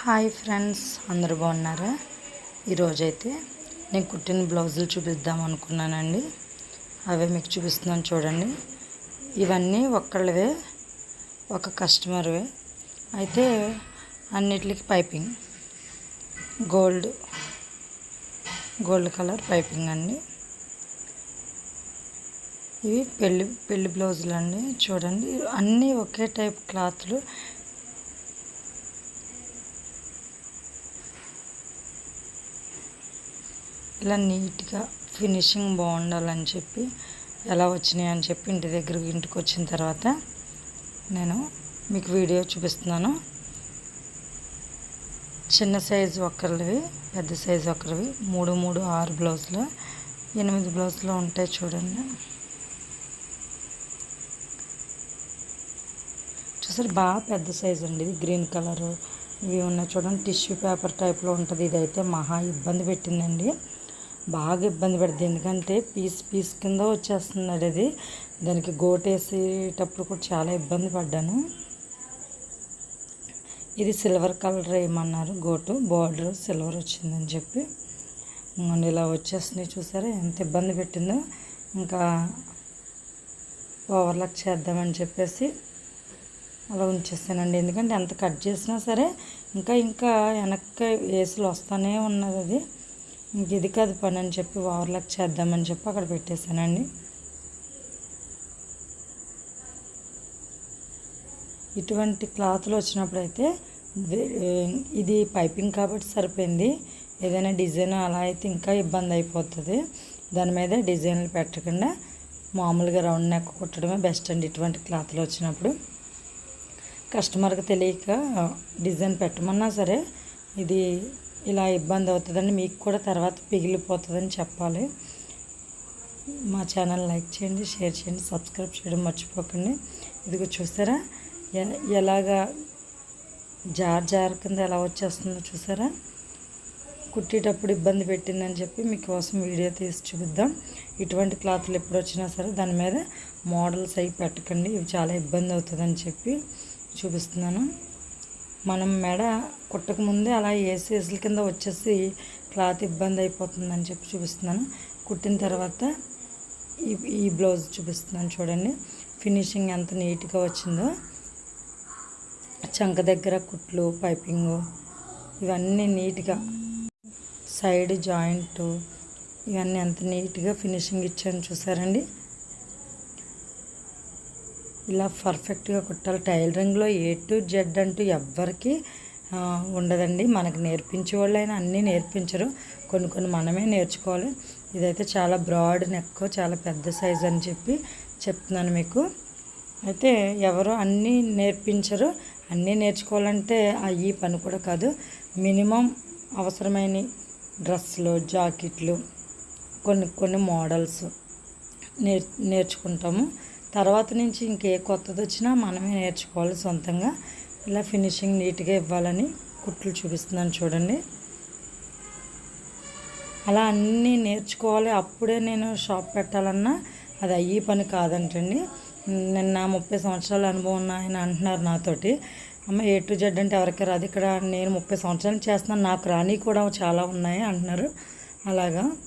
Hi friends అందరు బాగున్నారా? ఈరోజైతే నేను కుట్టిన బ్లౌజులు చూపిద్దాం అనుకున్నానండి. అవే మీకు చూపిస్తున్నాను చూడండి. ఇవన్నీ ఒక్కళ్ళవే ఒక కస్టమర్వే. అయితే అన్నిటికి piping. Gold gold colour piping అండి. ఇవి పెళ్ళి పెళ్ళి బ్లౌజులు అండి చూడండి అన్నీ ఒకే టైప్ క్లాత్లు. ఇలా నీట్గా ఫినిషింగ్ బాగుండాలని చెప్పి ఎలా వచ్చినాయి అని చెప్పి ఇంటి దగ్గర ఇంటికి వచ్చిన తర్వాత నేను మీకు వీడియో చూపిస్తున్నాను. చిన్న సైజు ఒక్కరివి పెద్ద సైజు ఒక్కరివి మూడు మూడు ఆరు బ్లౌజులు ఎనిమిది బ్లౌజులు ఉంటాయి చూడండి. చూసారు బాగా పెద్ద సైజు అండి ఇది గ్రీన్ కలరు ఇవి ఉన్నాయి చూడండి. టిష్యూ పేపర్ టైప్లో ఉంటుంది ఇదైతే మహా ఇబ్బంది పెట్టిందండి. బాగా ఇబ్బంది పెడుతుంది ఎందుకంటే పీస్ పీస్ కింద వచ్చేస్తున్నాడు అది దానికి గోటేసేటప్పుడు కూడా చాలా ఇబ్బంది పడ్డాను. ఇది సిల్వర్ కలర్ వేయమన్నారు గోటు. బార్డర్ సిల్వర్ వచ్చిందని చెప్పి. ఇలా వచ్చేస్తున్నాయి చూసారా? ఎంత ఇబ్బంది పెట్టిందో. ఇంకా ఓవర్లాక్ చేద్దామని చెప్పేసి అలా ఉంచేస్తానండి ఎందుకంటే ఎంత కట్ చేసినా సరే ఇంకా ఇంకా వెనక్కి వేసులు వస్తూనే ఉన్నది అది. ఇంక ఇది కాదు పని అని చెప్పి ఓవర్లాక్ చేద్దామని చెప్పి అక్కడ పెట్టేశానండి. ఇటువంటి క్లాత్లు వచ్చినప్పుడు అయితే ఇది పైపింగ్ కాబట్టి సరిపోయింది. ఏదైనా డిజైన్ అలా అయితే ఇంకా ఇబ్బంది అయిపోతుంది. దాని మీద డిజైన్లు పెట్టకుండా మామూలుగా రౌండ్ నెక్ కుట్టడమే బెస్ట్ అండి ఇటువంటి క్లాత్లు వచ్చినప్పుడు. కస్టమర్కి తెలియక డిజైన్ పెట్టమన్నా సరే ఇది ఇలా ఇబ్బంది అవుతుందని మీకు కూడా తర్వాత పిగిలిపోతుందని చెప్పాలి. మా ఛానల్ లైక్ చేయండి షేర్ చేయండి సబ్స్క్రైబ్ చేయడం మర్చిపోకండి. ఇదిగో చూసారా? ఎలాగా జార్ జార్ కింద ఎలా వచ్చేస్తుందో చూసారా? కుట్టేటప్పుడు ఇబ్బంది పెట్టిందని చెప్పి మీకోసం వీడియో తీసి చూపిద్దాం. ఇటువంటి క్లాత్లు ఎప్పుడు వచ్చినా సరే దాని మీద మోడల్స్ అవి పెట్టకండి. ఇవి చాలా ఇబ్బంది అవుతుందని చెప్పి చూపిస్తున్నాను. మనం మెడ కుట్టకముందే అలా ఏసేసుల కింద వచ్చేసి క్లాత్ ఇబ్బంది అయిపోతుందని చెప్పి చూపిస్తున్నాను. కుట్టిన తర్వాత ఈ ఈ బ్లౌజ్ చూపిస్తున్నాను చూడండి. ఫినిషింగ్ ఎంత నీట్గా వచ్చిందో. చంక దగ్గర కుట్లు పైపింగు ఇవన్నీ నీట్గా సైడ్ జాయింట్ ఇవన్నీ ఎంత నీట్గా ఫినిషింగ్ ఇచ్చాను చూసారండి. ఇలా పర్ఫెక్ట్గా కుట్టాలి. టైలరింగ్లో ఏ టు జెడ్ అంటూ ఎవ్వరికి ఉండదండి. మనకు నేర్పించే వాళ్ళైనా అన్నీ నేర్పించరు. కొన్ని కొన్ని మనమే నేర్చుకోవాలి. ఇదైతే చాలా బ్రాడ్ నెక్ చాలా పెద్ద సైజ్ అని చెప్పి చెప్తున్నాను మీకు. అయితే ఎవరు అన్నీ నేర్పించరు. అన్నీ నేర్చుకోవాలంటే అయ్యి పని కూడా కాదు. మినిమం అవసరమైన డ్రెస్సులు జాకెట్లు కొన్ని కొన్ని మోడల్స్ నేర్ నేర్చుకుంటాము. తర్వాత నుంచి ఇంకే కొత్తది వచ్చినా మనమే నేర్చుకోవాలి సొంతంగా. ఇలా ఫినిషింగ్ నీట్గా ఇవ్వాలని కుట్లు చూపిస్తున్నాను చూడండి. అలా అన్నీ నేర్చుకోవాలి. అప్పుడే నేను షాప్ పెట్టాలన్నా అది అయ్యే పని కాదంటండి. నిన్న ముప్పై సంవత్సరాల అనుభవం ఉన్న ఆయన అంటున్నారు నాతోటి. అమ్మ ఏ టు జెడ్ అంటే ఎవరికి రాదు. ఇక్కడ నేను ముప్పై సంవత్సరాలు చేస్తున్నాను. నాకు రాని కూడా చాలా ఉన్నాయి అంటున్నారు. అలాగా.